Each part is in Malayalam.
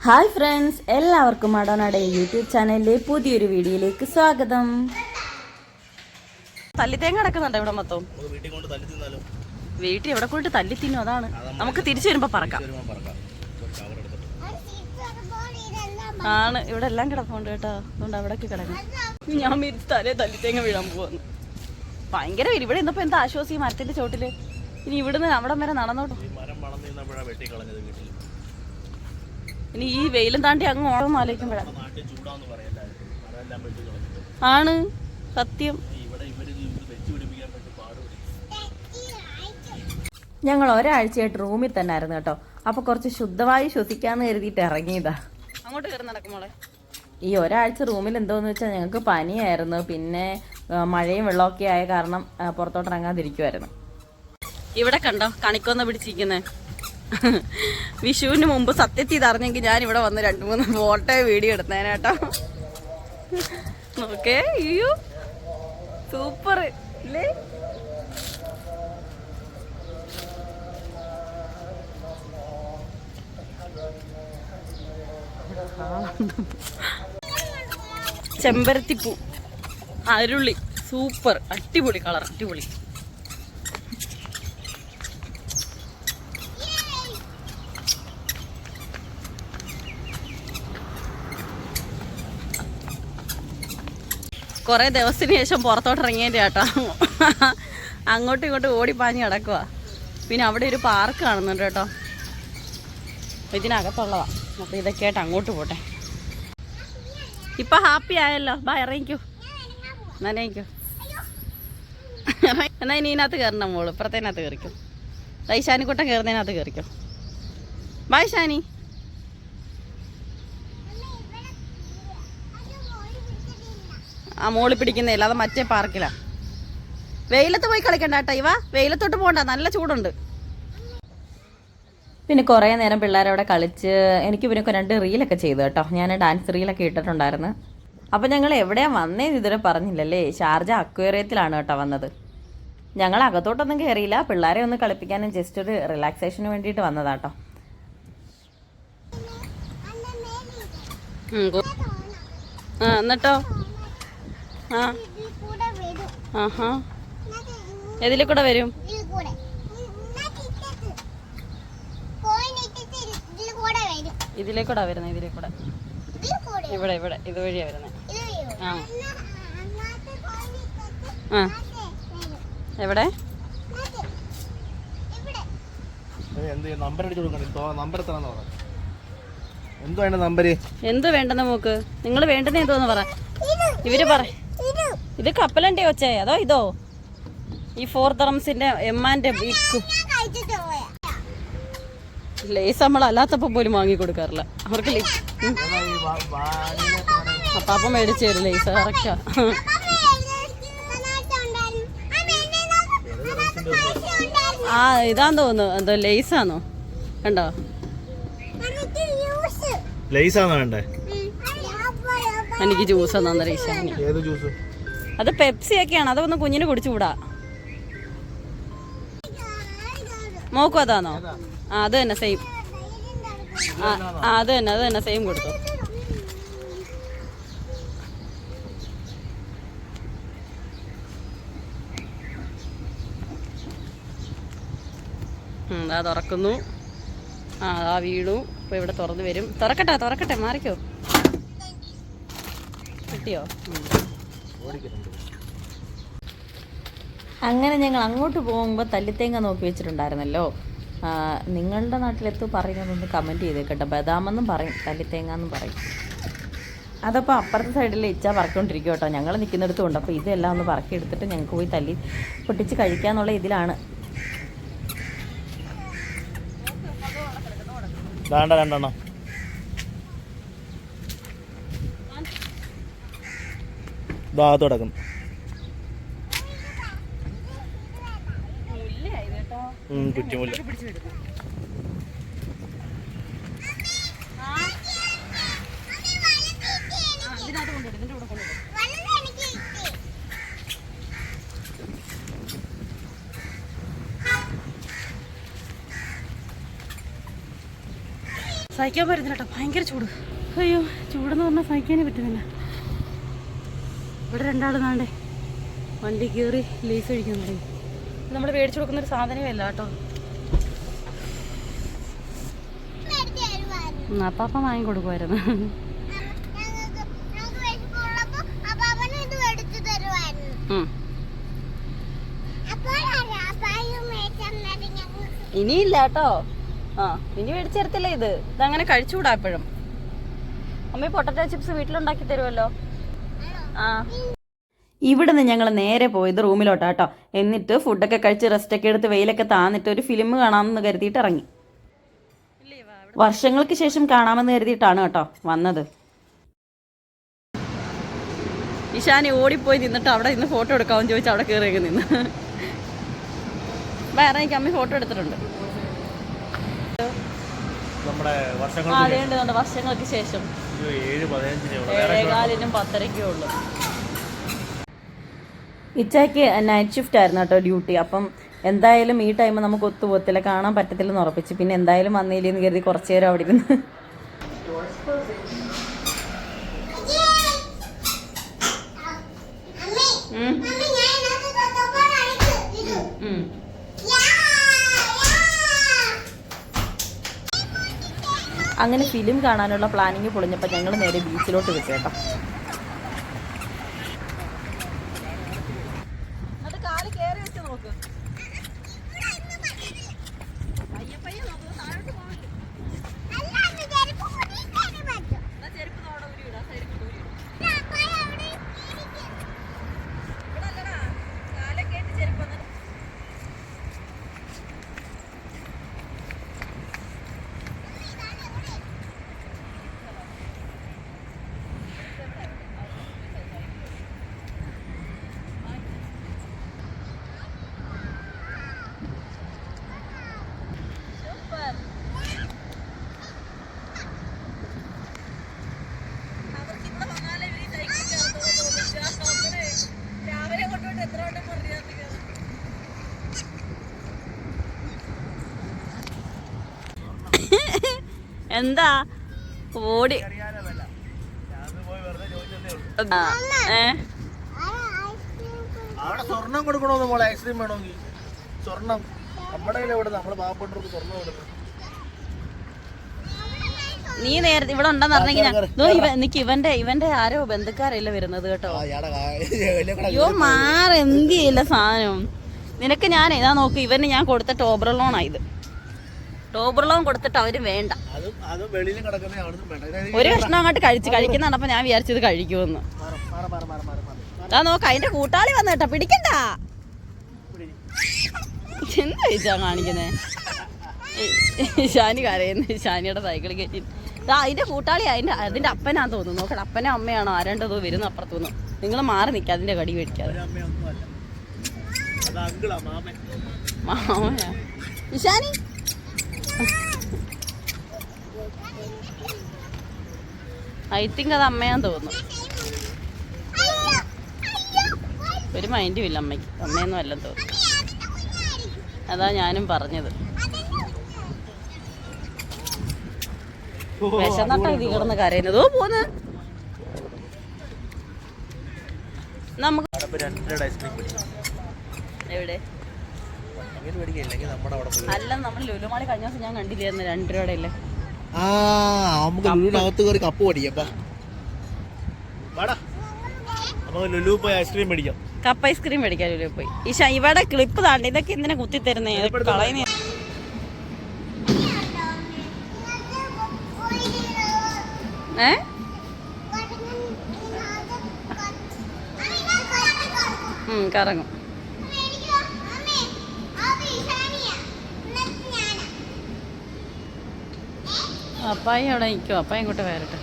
ഹായ് ഫ്രണ്ട്സ് എല്ലാവർക്കും മടോനാടെ യൂട്യൂബ് ചാനലിലെ പുതിയൊരു വീഡിയോയിലേക്ക് സ്വാഗതം. തല്ലിത്തേങ്ങ കിടക്കുന്നുണ്ടോ ഇവിടെ മൊത്തം? വീട്ടിൽ കൊണ്ട് തല്ലി തിന്നാലോ? വീട്ടിൽ എവിടെ കൊണ്ട് തല്ലി തിന്നും? അതാണ്. നമുക്ക് തിരിച്ചു വരുമ്പോ പറക്കാം. ആണ്. ഇവിടെ എല്ലാം കിടപ്പുണ്ട് കേട്ടോ. അതുകൊണ്ട് അവിടേക്ക് കിടക്കണം ഞാൻ തലേ തല്ലിത്തേങ്ങ വീഴാൻ പോവാന്ന് ഭയങ്കര ഇവിടെ ഇന്നപ്പോ എന്താ ആശ്വാസി ഈ മരത്തിന്റെ ചോട്ടിൽ? ഇനി ഇവിടുന്ന് അവിടം വരെ നടന്നോട്ടോ ഈ മരം മണം നിന്നപ്പോഴാണ് വെട്ടി കളഞ്ഞത് വീട്ടിൽ ഇനി ഈ വെയിലും താണ്ടി അങ്ങ് ഓണം ആലോചിക്കുമ്പോഴാണ് ആണ്. സത്യം. ഞങ്ങൾ ഒരാഴ്ചയായിട്ട് റൂമിൽ തന്നെ ആയിരുന്നു കേട്ടോ. അപ്പൊ കുറച്ച് ശുദ്ധമായി ശ്വസിക്കാന്ന് കരുതിയിട്ട് ഇറങ്ങിയതാ. അങ്ങോട്ട് കയറി നടക്കുമോളെ ഈ ഒരാഴ്ച റൂമിൽ എന്തോന്ന് വെച്ചാൽ ഞങ്ങൾക്ക് പനിയായിരുന്നു. പിന്നെ മഴയും വെള്ളമൊക്കെ ആയ കാരണം പുറത്തോട്ട് ഇറങ്ങാതിരിക്കുമായിരുന്നു ഇവിടെ കണ്ടോ കണിക്കൊന്ന പിടിച്ചിരിക്കുന്നത് വിഷുവിന് മുമ്പ് സത്യത്തിൽ ഇതറിഞ്ഞെങ്കിൽ ഞാൻ ഇവിടെ വന്ന് രണ്ട് മൂന്ന് ഫോട്ടോ വീഡിയോ എടുത്തേനേട്ടോ നോക്കേ അയ്യോ സൂപ്പർ ഇല്ലേ? ചെമ്പരത്തിപ്പൂ അരുളി സൂപ്പർ അടിപൊളി കളർ അടിപൊളി. കുറെ ദിവസത്തിന് ശേഷം പുറത്തോട്ട് ഇറങ്ങിയതിന്റെ കേട്ടോ അങ്ങോട്ടും ഇങ്ങോട്ടും ഓടിപ്പാഞ്ഞ് കിടക്കുക പിന്നെ അവിടെ ഒരു പാർക്ക് കാണുന്നുണ്ട് കേട്ടോ. അപ്പൊ അപ്പോൾ അപ്പൊ ഇതൊക്കെ ആയിട്ട് അങ്ങോട്ട് പോട്ടെ. ഇപ്പൊ ഹാപ്പി ആയല്ലോ. ബാ ഇറങ്ങിക്കൂ. നനയിക്കൂ എന്നാ ഇനി ഇതിനകത്ത് കയറണം മോൾ. ഇപ്പുറത്തേനകത്ത് കയറിക്കും. ദൈശാനിക്കുട്ടം കയറുന്നതിനകത്ത് കയറിക്കും. ബായ് ഷാനി ആ മോൾ പിടിക്കുന്നില്ല അത് മറ്റേ പാർക്കിലാണ് വെയിലത്ത് പോയി കളിക്കണ്ട കേട്ടോ ഇവ. വെയിലത്തോട്ട് പോകണ്ട നല്ല ചൂടുണ്ട്. പിന്നെ കുറേ നേരം പിള്ളേരവിടെ കളിച്ച് എനിക്ക് പിന്നെ രണ്ട് റീലൊക്കെ ചെയ്തു കേട്ടോ. ഞാൻ ഡാൻസ് റീലൊക്കെ ഇട്ടിട്ടുണ്ടായിരുന്നു. അപ്പം ഞങ്ങൾ എവിടെയാണ് വന്നേന്ന് ഇതുവരെ പറഞ്ഞില്ലല്ലേ? ഷാർജ അക്വേറിയത്തിലാണ് കേട്ടോ വന്നത്. ഞങ്ങൾ അകത്തോട്ടൊന്നും കയറിയില്ല പിള്ളേരെ ഒന്ന് കളിപ്പിക്കാനും ജസ്റ്റ് ഒരു റിലാക്സേഷന് വേണ്ടിയിട്ട് വന്നതാട്ടോ എന്നിട്ടോ? ആ. ആഹാ. കൂടെ വരും? ഇതിലേ കൂടെ വരുന്നത് ഇതിലേ കൂടെ ഇവിടെ ഇവിടെ ഇത് വഴിയാ ആ. ആ. എവിടെ? എന്ത് വേണ്ടെന്ന് മോക്ക്? നിങ്ങൾ വേണ്ടെന്ന് എന്തോന്ന് പറ. ഇവർ പറ ഇത് കപ്പലണ്ടേ ഒച്ചേ അതോ ഇതോ? ഈ ഫോർ തറംസിന്റെ എമ്മാന്റെ ലേസ് നമ്മൾ അല്ലാത്തപ്പോ പോലും വാങ്ങി കൊടുക്കാറില്ല. അവർക്ക്? അപ്പാപ്പ മേടിച്ചു തരും ലേസ് കറക്റ്റാ ആ. ഇതാന്ന് തോന്നുന്നു. എന്തോ ലേസാണോ കണ്ടോ? ലേസ് ആണോ വേണ്ടേ? എനിക്ക് ജ്യൂസ് തന്നെ ഏത് ജ്യൂസ് അത് പെപ്സി ഒക്കെയാണ് അതൊന്ന് കുഞ്ഞിന് കുടിച്ചുകൂടാ. മോക്കും അതാണോ ആ അത് തന്നെ സെയിം ആ അത് തന്നെ അത് തന്നെ സെയിം കൊടുത്തു. ദാ തുറക്കുന്നു. ആ ആ വീണു. ഇപ്പൊ ഇവിടെ തുറന്നു വരും. തുറക്കട്ടെ തുറക്കട്ടെ മാറിക്കോ. കിട്ടിയോ. അങ്ങനെ ഞങ്ങൾ അങ്ങോട്ട് പോകുമ്പോൾ തല്ലിത്തേങ്ങ നോക്കി വെച്ചിട്ടുണ്ടായിരുന്നല്ലോ. നിങ്ങളുടെ നാട്ടിലെത്തു പറയുന്നതൊന്ന് കമന്റ് ചെയ്തേക്കട്ടെ. ബദാമെന്നും പറയും തല്ലിത്തേങ്ങ എന്നും പറയും. അതപ്പോൾ അപ്പുറത്തെ സൈഡിൽ ഇച്ച പറക്കൊണ്ടിരിക്കും കേട്ടോ. ഞങ്ങൾ നിൽക്കുന്നിടത്തും ഉണ്ട്. അപ്പോൾ ഇതെല്ലാം ഒന്ന് പറക്കി എടുത്തിട്ട് ഞങ്ങൾക്ക് പോയി തല്ലി പൊട്ടിച്ച് കഴിക്കാന്നുള്ള ഇതിലാണ്. വേണ്ട രണ്ടെണ്ണം ഉം, കുറ്റിമുല്ല. സഹിക്കാൻ പറ്റുന്നില്ല കേട്ടോ ഭയങ്കര ചൂട്. അയ്യോ ചൂടെന്ന് പറഞ്ഞാൽ സഹിക്കാനേ പറ്റുന്നില്ല. ഇവിടെ രണ്ടാൾ നാണ്ടേ വണ്ടി കയറി ലേസ് കഴിക്കാൻ തുടങ്ങി നമ്മൾ മേടിച്ചു കൊടുക്കുന്ന ഒരു സാധനമേ അല്ല കേട്ടോ. അപ്പാപ്പ വാങ്ങി കൊടുക്കുമായിരുന്നു. ഇനിയില്ല കേട്ടോ. ആ ഇനി മേടിച്ചു തരത്തില്ല ഇത്. ഇതങ്ങനെ കഴിച്ചുകൂടാ എപ്പോഴും. അമ്മ പൊട്ടറ്റോ ചിപ്സ് വീട്ടിലുണ്ടാക്കി തരുമല്ലോ ആ. നിന്ന് ഞങ്ങൾ നേരെ പോയത് റൂമിലോട്ടാ കേട്ടോ എന്നിട്ട് ഫുഡൊക്കെ കഴിച്ച് റെസ്റ്റൊക്കെ എടുത്ത് വെയിലൊക്കെ താന്നിട്ട് ഒരു ഫിലിം കാണാമെന്ന് കരുതിയിട്ട് ഇറങ്ങി. വർഷങ്ങൾക്ക് ശേഷം കാണാമെന്ന് കരുതിയിട്ടാണ് കേട്ടോ വന്നത്. ഇഷാനി ഓടിപ്പോയി നിന്നിട്ട് അവിടെ നിന്ന് ഫോട്ടോ എടുക്കാമെന്ന് ചോദിച്ചാൽ അവിടെ കയറിയൊക്കെ നിന്ന്. വേറെ എനിക്ക് അമ്മ ഫോട്ടോ എടുത്തിട്ടുണ്ട്. നമ്മുടെ വർഷങ്ങൾ വർഷങ്ങൾക്ക് ശേഷം. ഏഴേകാലിനും പത്തരയ്ക്കും ഉള്ളു. ഇച്ചയ്ക്ക് നൈറ്റ് ഷിഫ്റ്റ് ആയിരുന്നു കേട്ടോ ഡ്യൂട്ടി അപ്പം എന്തായാലും ഈ ടൈം നമുക്ക് ഒത്തുപോകത്തില്ല. കാണാൻ പറ്റത്തില്ലെന്ന് ഉറപ്പിച്ച്. പിന്നെ എന്തായാലും വന്നില്ലെന്ന് കരുതി കുറച്ചു നേരം അവിടെ ഇരുന്ന്. അങ്ങനെ ഫിലിം കാണാനുള്ള പ്ലാനിങ് പൊളിഞ്ഞപ്പോൾ ഞങ്ങൾ നേരെ ബീച്ചിലോട്ട് വിട്ടു അല്ല, അമ്മേ, ചെരുപ്പ് കുടിക്കാനും പറ്റും. അപ്പായ അവിടെ ഇരിക്ക്. എന്താ ഓടി അറിയാനല്ല ഞാൻ പോയി വെറുതെ ചോദിച്ചതേ ഉള്ളൂ ആ, ഏ ആ, ഐസ്ക്രീം കുടി. ഓടി. സ്വർണം കൊടുക്കണോന്ന് മോളെ? ഐസ്ക്രീം വേണമെങ്കിൽ സ്വർണം നമ്മുടെ ഇവിടെ പാവപ്പെട്ടവർക്ക് സ്വർണം നീ നേരത്തെ ഇവിടെ ഉണ്ടെന്ന് പറഞ്ഞെങ്കിൽ നിക്ക് ഇവന്റെ ഇവന്റെ ആരോ ബന്ധുക്കാരല്ല വരുന്നത് കേട്ടോ? അയ്യോ മാറ് എന്ത് ചെയ്യില്ല സാധനം? നിനക്ക് ഞാൻ ഇതാ നോക്ക് ഇവന് ഞാൻ കൊടുത്ത ടോബർ ലോണാ ഇത്. ടോബർ ലോൺ കൊടുത്തിട്ട് അവർ വേണ്ട. ഒരു കഷ്ണം അങ്ങോട്ട് കഴിച്ച് കഴിക്കുന്നതാണ് അപ്പൊ ഞാൻ വിചാരിച്ചത് കഴിക്കുമെന്ന്. അതാ നോക്ക് അതിന്റെ കൂട്ടാളി വന്നു കേട്ടോ പിടിക്കണ്ട. പിടി. എന്താ ഇച്ചാ കാണിക്കുന്നേ? ഷാനി കരയുന്നു ഷാനിയുടെ സൈക്കിൾ കയറ്റി. അതിന്റെ കൂട്ടാളി അതിന്റെ അതിന്റെ അപ്പനാ തോന്നുന്നു. നോക്കണം അപ്പനോ അമ്മയാണോ ആരണ്ടതോ വരുന്ന അപ്പുറത്തുനിന്ന്. നിങ്ങൾ മാറി നിൽക്കുക അതിന്റെ കടി മേടിക്കാതെ. മാമയാ ഇഷാനി ഐ തിങ്ക് അത് അമ്മയാന്ന് തോന്നുന്നു. ഒരു മൈൻഡും ഇല്ല അമ്മയ്ക്ക്. അമ്മയൊന്നും അല്ല തോന്നുന്നു. അതാ ഞാനും പറഞ്ഞത്. വിശന്നിട്ടാ ഇത് കിടന്ന് കരയുന്നത്. ഓ പോന്ന്. നമുക്ക് എവിടെ അങ്ങനെ മേടിക്കില്ലെങ്കിൽ നമ്മുടെ അവിടെ പോയി അല്ല നമ്മൾ ലുലുമാളി കഴിഞ്ഞ ദിവസം ഞാൻ കണ്ടില്ലായിരുന്നു രണ്ട് രൂപയുടെ ഇല്ലേ? ആ നമുക്ക് ലുലുവിനകത്ത് കയറി കപ്പ് പഠിക്കാം വാടാ. നമുക്ക് ലുലു പോയി ഐസ്ക്രീം മേടിക്കാം. കപ്പ് ഐസ്ക്രീം മേടിക്കാൻ ലുലു പോയി. ഈശ ഇവിടെ ക്ലിപ്പ് താണ്ട്. ഇതൊക്കെ എന്തിനാ കുത്തി തരുന്നേ? കളയുന്നേ. ഏ? കടങ്ങൻ ഇതിനകത്ത് ക- അമ്മേ, ഞാൻ കറക്കി കൊടുക്കും. ഉം, കറങ്ങും മേടിക്കോ? അമ്മേ, അത് ഇഷാനിയാ. ഇന്നത്തെ ഞാനാ. അപ്പായി അവിടെ നിൽക്കും അപ്പായി ഇങ്ങോട്ട് വരട്ടെ.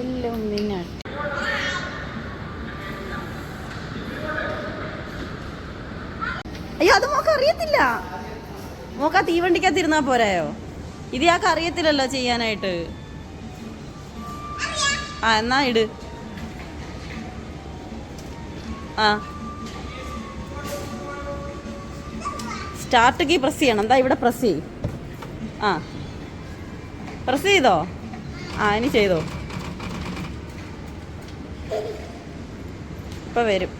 ഇല്ലുമിനാട്ടി അയ്യോ അത് മോക്ക് അറിയത്തില്ല. മോക്ക തീവണ്ടിക്കകത്തിരുന്നാ പോരായോ? ഇത് ഇയാൾക്ക് അറിയത്തില്ലല്ലോ ചെയ്യാനായിട്ട്. ആ എന്നാ ഇട്. ആ. സ്റ്റാർട്ട് കീ പ്രസ് ചെയ്യണം. എന്താ ഇവിടെ പ്രസ് ചെയ്യും. ആ. പ്രസ് ചെയ്തോ? ആ ഇനി ചെയ്തോ. ഇപ്പൊ വരും.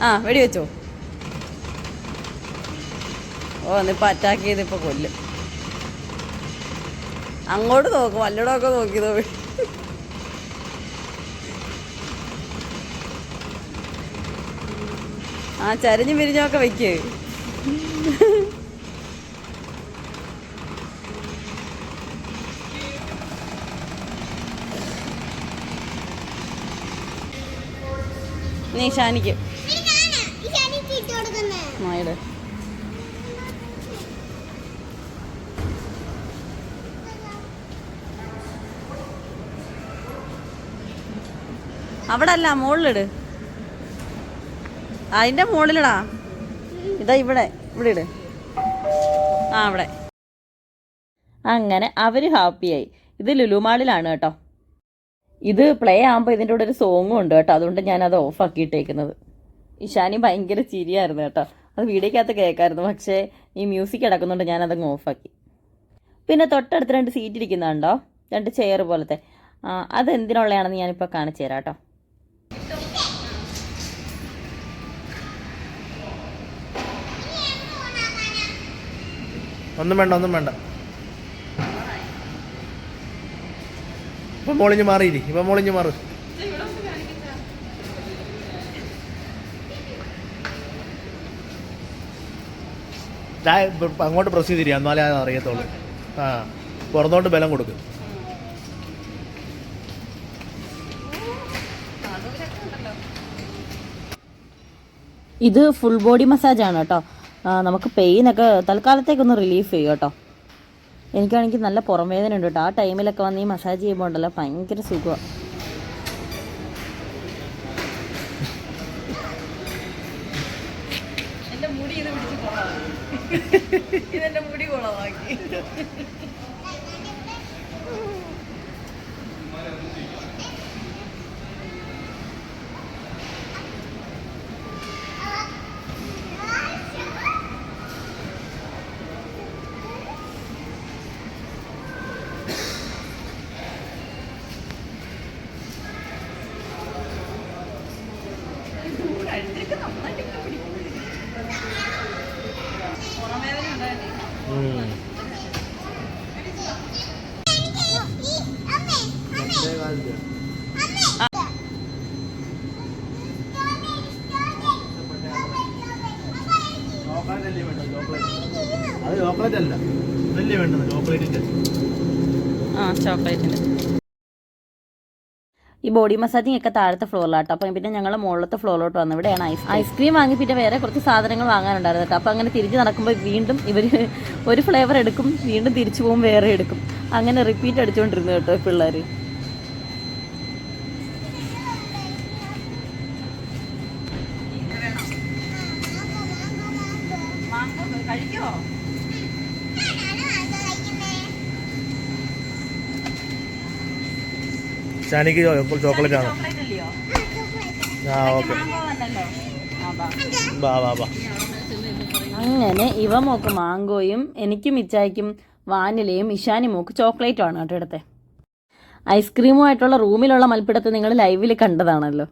ആ വെടി വെച്ചോ ഓ എന്നിപ്പോ അറ്റാക്ക് ചെയ്ത് ഇപ്പൊ കൊല്ലും. അങ്ങോട്ട് നോക്കും വല്ലടമൊക്കെ നോക്കിയതോ ആ ചരിഞ്ഞും പിരിഞ്ഞൊക്കെ വെക്ക്. നീ ഷാനിക്ക് അവിടെ അല്ല മുകളിലിട് അതിന്റെ മുകളിലടാ ഇതാ ഇവിടെ ഇവിടെ ഇട്. ആ അവിടെ അങ്ങനെ അവർ ഹാപ്പിയായി ഇത് ലുലുമാളിലാണ് കേട്ടോ. ഇത് പ്ലേ ആകുമ്പോൾ ഇതിന്റെ കൂടെ ഒരു സോങ്ങും ഉണ്ട് കേട്ടോ. അതുകൊണ്ട് ഞാൻ ഞാനത് ഓഫാക്കി ഇട്ടേക്കുന്നത് ഇഷാനി ഭയങ്കര ചിരിയായിരുന്നു കേട്ടോ. അത് വീഡിയോക്കകത്ത് കേൾക്കായിരുന്നു. പക്ഷേ ഈ മ്യൂസിക് കിടക്കുന്നുണ്ട് ഞാനതങ്ങ് ഓഫാക്കി പിന്നെ തൊട്ടടുത്ത് രണ്ട് സീറ്റ് ഇരിക്കുന്നുണ്ടോ? രണ്ട് ചെയർ പോലത്തെ. അതെന്തിനുള്ളതാണെന്ന് അത് ഞാനിപ്പോൾ കാണിച്ചു തരാം കേട്ടോ. ഒന്നും വേണ്ട ഒന്നും വേണ്ട. ഇപ്പൊ മോളിഞ്ഞ് മാറിയില്ല ഇപ്പൊ മോളിഞ്ഞ് മാറും. അങ്ങോട്ട് പ്രസ് ചെയ്തിരിക്കുക എന്നാലേ അത് അറിയത്തുള്ളൂ. ആ പുറത്തോട്ട് ബലം കൊടുക്കും. ഇത് ഫുൾ ബോഡി മസാജ് ആണ് കേട്ടോ. നമുക്ക് പെയിനൊക്കെ തൽക്കാലത്തേക്കൊന്ന് റിലീഫ് ചെയ്യും കേട്ടോ. എനിക്കാണെങ്കിൽ നല്ല പുറം വേദന ഉണ്ട് കേട്ടോ. ആ ടൈമിലൊക്കെ വന്ന് ഈ മസാജ് ചെയ്യുമ്പോൾ ഉണ്ടല്ലോ ഭയങ്കര സുഖമാണ് ഇതെന്റെ മുടി ഇത് അത് ചോക്ലേറ്റ് അല്ല ഇതല്ലേ വേണ്ടത് ചോക്ലേറ്റിന്റെ. ആ ചോക്ലേറ്റിന്റെ ഈ ബോഡി മസാജിങ് ഒക്കെ താഴത്തെ ഫ്ലോറിലാട്ടോ അപ്പം പിന്നെ ഞങ്ങൾ മുകളിലത്തെ ഫ്ലോറിലോട്ട് വന്നു. ഇവിടെയാണ് ഐസ് ഐസ്ക്രീം വാങ്ങി പിന്നെ വേറെ കുറച്ച് സാധനങ്ങൾ വാങ്ങാനുണ്ടായിരുന്നു കേട്ടോ അപ്പം അങ്ങനെ തിരിച്ച് നടക്കുമ്പോൾ വീണ്ടും ഇവർ ഒരു ഫ്ലേവർ എടുക്കും വീണ്ടും തിരിച്ചു പോകും വേറെ എടുക്കും. അങ്ങനെ റിപ്പീറ്റ് അടിച്ചുകൊണ്ടിരുന്നു കേട്ടോ പിള്ളേർ കഴിക്കോ? ഷാനിക്ക് ചോക്ലേറ്റ് ആണ്? ആ ഓക്കെ. ബാ. ബാ ബാ അങ്ങനെ ഇവ മോക്ക് മാങ്കോയും എനിക്കും ഇച്ചായ്ക്കും വാനിലയും ഇഷാനി മോക്ക് ചോക്ലേറ്റും ആണ് കേട്ടോ എടുത്തെ. ഐസ്ക്രീമുമായിട്ടുള്ള റൂമിലുള്ള മൽപ്പിടത്ത് നിങ്ങൾ ലൈവിൽ കണ്ടതാണല്ലോ.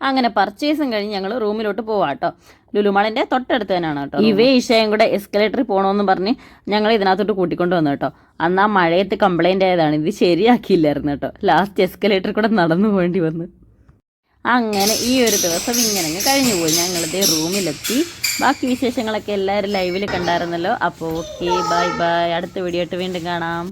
അങ്ങനെ പർച്ചേസും കഴിഞ്ഞ് ഞങ്ങൾ റൂമിലോട്ട് പോവാം കേട്ടോ ലുലുമാളിന്റെ തൊട്ടടുത്ത് തന്നെയാണ് കേട്ടോ ഇവേ ഇഷയും കൂടെ എസ്കലേറ്ററിൽ പോകണമെന്ന് പറഞ്ഞ് ഞങ്ങൾ ഇതിനകത്തോട്ട് കൂട്ടിക്കൊണ്ട് വന്നു കേട്ടോ അന്ന് ആ മഴയത്ത് കംപ്ലൈന്റ് ആയതാണ്. ഇത് ശരിയാക്കിയില്ലായിരുന്നു കേട്ടോ ലാസ്റ്റ് എസ്കലേറ്ററിൽ കൂടെ നടന്നു പോകേണ്ടി വന്നു. അങ്ങനെ ഈ ഒരു ദിവസം ഇങ്ങനെ കഴിഞ്ഞു പോയി. ഞങ്ങളുടെ റൂമിലെത്തി ബാക്കി വിശേഷങ്ങളൊക്കെ എല്ലാവരും ലൈവിൽ കണ്ടായിരുന്നല്ലോ. അപ്പോൾ ഓക്കെ ബൈ ബൈ അടുത്ത വീഡിയോ ആയിട്ട് വീണ്ടും കാണാം.